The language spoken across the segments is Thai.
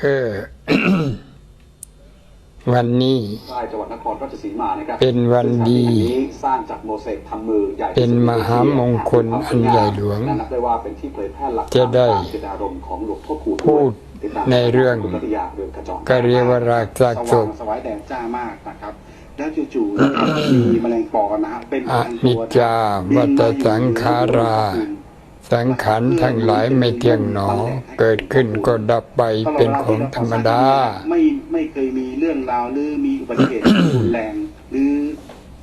เออ วันนี้ใต้จังหวัดนครราชสีมานะครับเป็นวันดีซึ่งสถานที่แห่งนี้สร้างจากโมเสกทำมือใหญ่ที่สุดเป็นมหามงคลอันใหญ่หลวงและนับได้ว่าเป็นที่เผยแพร่หลักจะได้เจตนารมณ์ของหลวงพ่อคูณพูดติตามในเรื่องคุณกัตยาเรืองขจรก็เรียกว่าราชาสศว่างพสวายแดงจ้ามากนะครับแล้วจู่ๆนะครับมีแมลงปอนะฮะเป็นอนิจจาวัตสังขารา สังขารทั้งหลายไม่เที่ยงหนอ เกิดขึ้นก็ดับไปเป็นของธรรมดา ไม่ไม่เคยมีเรื่องราวหรือมีอุบัติเหตุที่รุนแรงหรือ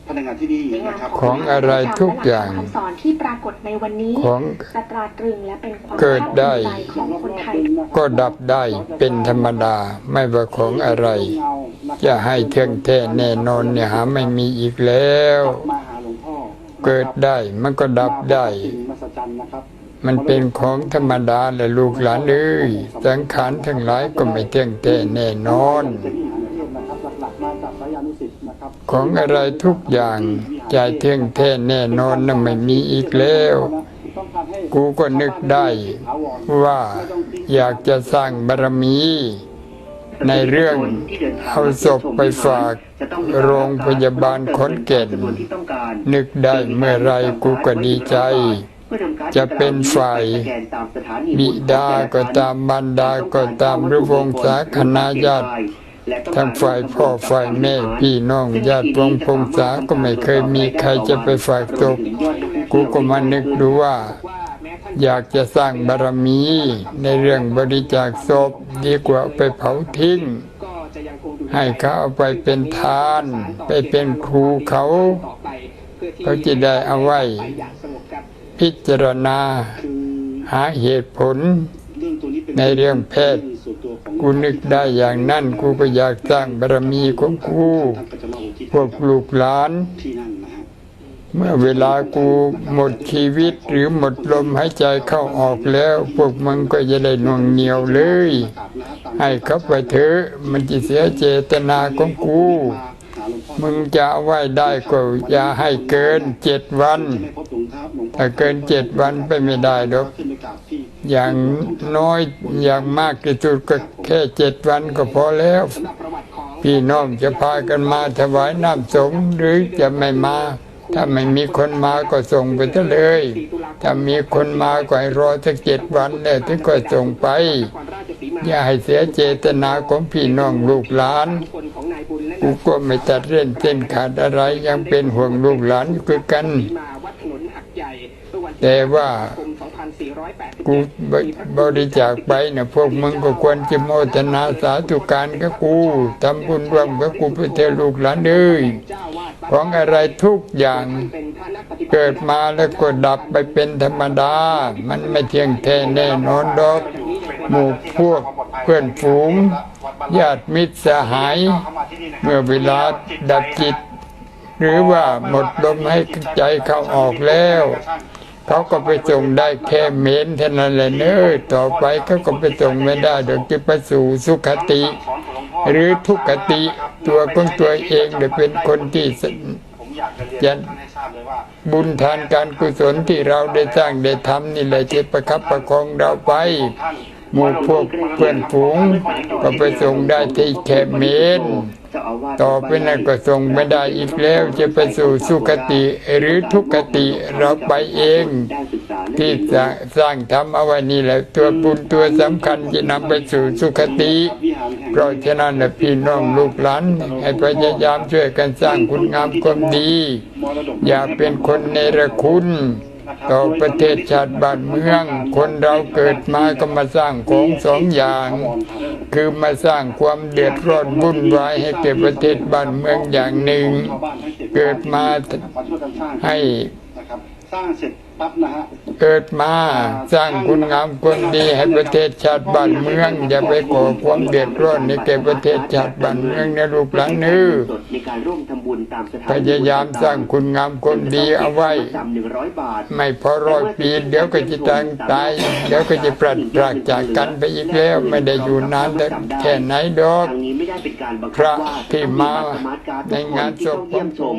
พนักงานที่นี่นะครับของอะไรทุกอย่างคำสอนที่ปรากฏในวันนี้ของจะตราตรึงและเป็นความเกิดได้ภาคภูมิใจของคนไทยก็ดับได้เป็นธรรมดาไม่ว่าของอะไร จะให้เที่ยงแท้แน่นอนเนี่ยหาไม่มีอีกแล้วมาหาหลวงพ่อเกิดได้มันก็ดับได้สิ่ง มันเป็นของธรรมดาแหละลูกหลานเอ้ยสังขารทั้งหลายก็ไม่เที่ยงแท้แน่นอนนนของอะไรทุกอย่างใจเที่ยงแท้แน่นอนนั้นไม่มีอีกแล้ว กูก็นึกได้ ว่าอยากจะสร้างบารมี ในเรื่องเอาศพไปฝากโรงพยาบาลขอนแก่น นึกได้เมื่อไรกูก็ดีใจ จะเป็นฝ่ายบิดาก็ตามบรรดาก็ตามหรือวงศาคณะญาติทั้งฝ่ายพ่อฝ่ายแม่พี่น้องญาติวงพงษาก็ไม่เคยมีใครจะไปฝากศพกูก็มานึกดูว่า อยากจะสร้างบารมีในเรื่องบริจาคศพดีกว่าเอาไปเผาทิ้ง ให้เขาเอาไปเป็นทาน ไปเป็นครูเขา เขาจะได้เอาไว้ พิจารณา หาเหตุผลในเรื่องแพทย์กูนึกได้อย่างนั้นกูก็อยากสร้างบารมีของกูพวกลูกหลานที่นั่นนะฮะเมื่อเวลากูหมดชีวิตหรือหมดลมหายใจเข้าออกแล้ว พวกมึงก็จะได้หน่วงเหนียวเลย ให้เขาไปเถอะมันจะเสียเจตนาของกู มึงจะเอาไว้ได้ก็อย่าให้เกินเจ็ดวันถ้าเกินเจ็ดวันไปไม่ได้หรอกอย่างน้อยอย่างมากที่สุดก็แค่เจ็ดวันก็พอแล้ว พี่น้องจะพากันมาถวายน้ำสงหรือจะไม่มา ถ้าไม่มีคนมาก็ส่งไปเลย ถ้ามีคนมาก็ให้รอสักเจ็ดวันแล้วถึงก็ส่งไป อย่าให้เสียเจตนาของพี่น้องลูกหลาน กูก็ไม่ตัดเล่นเส้นขาดอะไรยังเป็นห่วงลูกหลานอยู่คือกัน แต่ว่ากูบบริจาคไปนะพวกมึงก็ควรจะโมทนาสาธุการกับกูทำบุญร่วมกับกูเพื่อเทลูกหลานเอ้ยของอะไรทุกอย่างเกิดมาแล้วก็ดับไปเป็นธรรมดา มันไม่เที่ยงแท้แน่นอนดอก หมู่พวกเพื่อนฝูง ญาติมิตรสหาย เมื่อเวลาดับจิต หรือว่าหมดลมให้ใจเข้าออกแล้ว เขาก็ไปส่งได้แค่เมนเท่านั้นแหละเนอต่อไปเขาก็ไปส่งไม่ได้เดี๋ยวจะไปสู่สุขติ หรือทุกขติตัวของตัวเองได้เป็นคนที่สผมอยากจะเรียนท่านให้ทราบเลยว่าบุญทานการกุศลที่เราได้สร้างได้ทำนี่แหละจะประคับประคองเราไปท่าน หมู่พวกเพื่อนฝูง ก็ไปส่งได้ที่แค่เมนต่อไปนั้นก็ส่งไม่ได้อีกแล้วจะไปสู่สุคติหรือทุกติเราไปเอง ที่สร้างางทำเอาไว้นี่แหละตัวบุญตัวสำคัญจะนำไปสู่สุคติเพราะฉะนั้นพี่น้องลูกหลานให้พยายามช่วยกันสร้างคุณงามความดี อย่าเป็นคนเนรคุณ ต่อประเทศชาติบ้านเมือง คนเราเกิดมาก็มาสร้างของสองอย่าง คือมาสร้างความเดือดร้อนวุ่นวายให้แก่ประเทศบ้านเมืองอย่างหนึ่ง เกิดมาให้ สร้างเสร็จปั๊บนะฮะเกิดมาสร้างคุณงามความดีให้ประเทศชาติบ้านเมือง อย่าไปก่อความเดือดร้อนในแก่ประเทศชาติบ้านเมืองนะลูกหลานเนื้อในการร่วมทำบุญตามสถานพยายามสร้างคุณงามความดีเอาไว้จำหนึ่งร้อยบาทไม่พอร้อยปี เดี๋ยวก็จะตายตายเดี๋ยวก็จะปรัดพรากจากกันไปอีกแล้วไม่ได้อยู่นานแต่แค่ไหนดอกทางนี้ไม่ได้เป็นการบังพคับระว่าที่มาจะต้องบัตรสมาร์ทการ์ดในงานศพทุกคนที่เข้าเยี่ยมชม